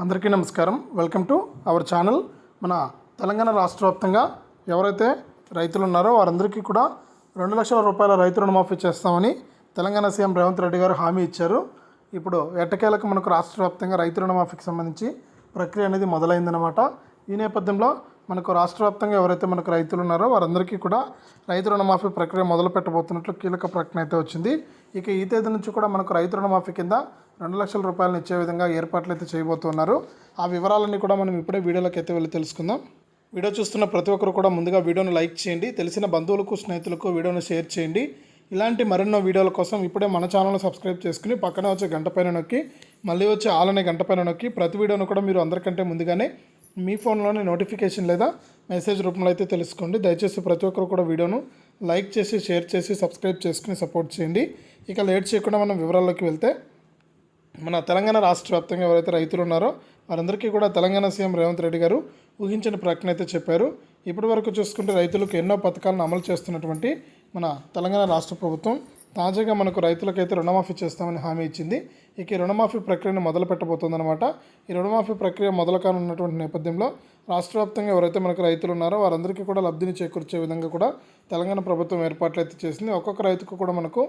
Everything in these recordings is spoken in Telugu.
అందరికీ నమస్కారం. Welcome to our channel. మన తెలంగాణ రాష్ట్ర వ్యాప్తంగా ఎవరైతే రైతులు ఉన్నారో వారందరికీ కూడా రెండు లక్షల రూపాయల రైతు రుణమాఫీ చేస్తామని తెలంగాణ సీఎం రేవంత్ రెడ్డి గారు హామీ ఇచ్చారు. ఇప్పుడు ఎట్టకేలకు మనకు రాష్ట్ర వ్యాప్తంగా రైతు రుణమాఫీకి సంబంధించి ప్రక్రియ అనేది మొదలైందనమాట ఈ నేపథ్యంలో మనకు రాష్ట్ర వ్యాప్తంగా ఎవరైతే మనకు రైతులు ఉన్నారో వారందరికీ కూడా రైతు రుణమాఫీ ప్రక్రియ మొదలు పెట్టబోతున్నట్లు కీలక ప్రకటన అయితే వచ్చింది. ఇక ఈ తేదీ నుంచి కూడా మనకు రైతు రుణమాఫీ కింద రెండు లక్షల రూపాయలను ఇచ్చే విధంగా ఏర్పాట్లు అయితే చేయబోతున్నారు. ఆ వివరాలన్నీ కూడా మనం ఇప్పుడే వీడియోలోకి అయితే వెళ్ళి తెలుసుకుందాం. వీడియో చూస్తున్న ప్రతి ఒక్కరు కూడా ముందుగా వీడియోను లైక్ చేయండి తెలిసిన బంధువులకు స్నేహితులకు వీడియోను షేర్ చేయండి. ఇలాంటి మరెన్నో వీడియోల కోసం ఇప్పుడే మన ఛానల్ని సబ్స్క్రైబ్ చేసుకుని పక్కన వచ్చే గంట పైన నొక్కి మళ్ళీ వచ్చే ఆలనే గంట పైన నొక్కి ప్రతి వీడియోను కూడా మీరు అందరికంటే ముందుగానే మీ ఫోన్లోనే నోటిఫికేషన్ లేదా మెసేజ్ రూపంలో అయితే తెలుసుకోండి. దయచేసి ప్రతి ఒక్కరు కూడా వీడియోను లైక్ చేసి షేర్ చేసి సబ్స్క్రైబ్ చేసుకుని సపోర్ట్ చేయండి. ఇక లేట్ చేయకుండా మనం వివరాల్లోకి వెళ్తే మన తెలంగాణ రాష్ట్ర వ్యాప్తంగా ఎవరైతే రైతులు ఉన్నారో వారందరికీ కూడా తెలంగాణ సీఎం రేవంత్ రెడ్డి గారు ఊహించిన ప్రకటన అయితే చెప్పారు. ఇప్పటి వరకు చూసుకుంటే రైతులకు ఎన్నో పథకాలను అమలు చేస్తున్నటువంటి మన తెలంగాణ రాష్ట్ర ప్రభుత్వం తాజాగా మనకు రైతులకైతే రుణమాఫీ చేస్తామని హామీ ఇచ్చింది. ఇక ఈ రుణమాఫీ ప్రక్రియను మొదలు పెట్టబోతుందన్నమాట. ఈ రుణమాఫీ ప్రక్రియ మొదలు కానున్నటువంటి నేపథ్యంలో రాష్ట్ర వ్యాప్తంగా ఎవరైతే మనకు రైతులు ఉన్నారో వారందరికీ కూడా లబ్ధిని చేకూర్చే విధంగా కూడా తెలంగాణ ప్రభుత్వం ఏర్పాట్లు అయితే చేసింది. ఒక్కొక్క రైతుకు కూడా మనకు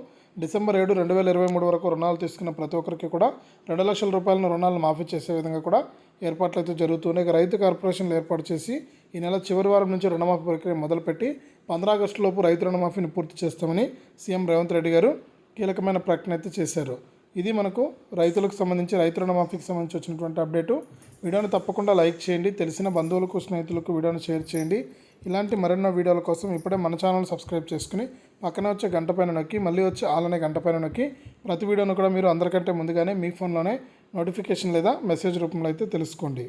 డిసెంబర్ ఏడు రెండు వేల ఇరవై మూడు వరకు రుణాలు తీసుకున్న ప్రతి ఒక్కరికి కూడా రెండు లక్షల రూపాయలను రుణాలను మాఫీ చేసే విధంగా కూడా ఏర్పాట్లు అయితే జరుగుతున్నాయి. రైతు కార్పొరేషన్లు ఏర్పాటు చేసి ఈ నెల చివరి వారం నుంచి రుణమాఫీ ప్రక్రియ మొదలుపెట్టి పంద్రా ఆగస్టు లోపు రైతు రుణమాఫీని పూర్తి చేస్తామని సీఎం రేవంత్ రెడ్డి గారు కీలకమైన ప్రకటన అయితే చేశారు. ఇది మనకు రైతులకు సంబంధించి రైతు రుణమాఫీకి సంబంధించి వచ్చినటువంటి అప్డేటు. వీడియోని తప్పకుండా లైక్ చేయండి. తెలిసిన బంధువులకు స్నేహితులకు వీడియోని షేర్ చేయండి. ఇలాంటి మరెన్నో వీడియోల కోసం ఇప్పుడే మన ఛానల్ సబ్స్క్రైబ్ చేసుకుని పక్కన వచ్చే గంట పైన నొక్కి మళ్ళీ వచ్చే ఆలనే గంట పైన నొక్కి ప్రతి వీడియోను కూడా మీరు అందరికంటే ముందుగానే మీ ఫోన్లోనే నోటిఫికేషన్ లేదా మెసేజ్ రూపంలో అయితే తెలుసుకోండి.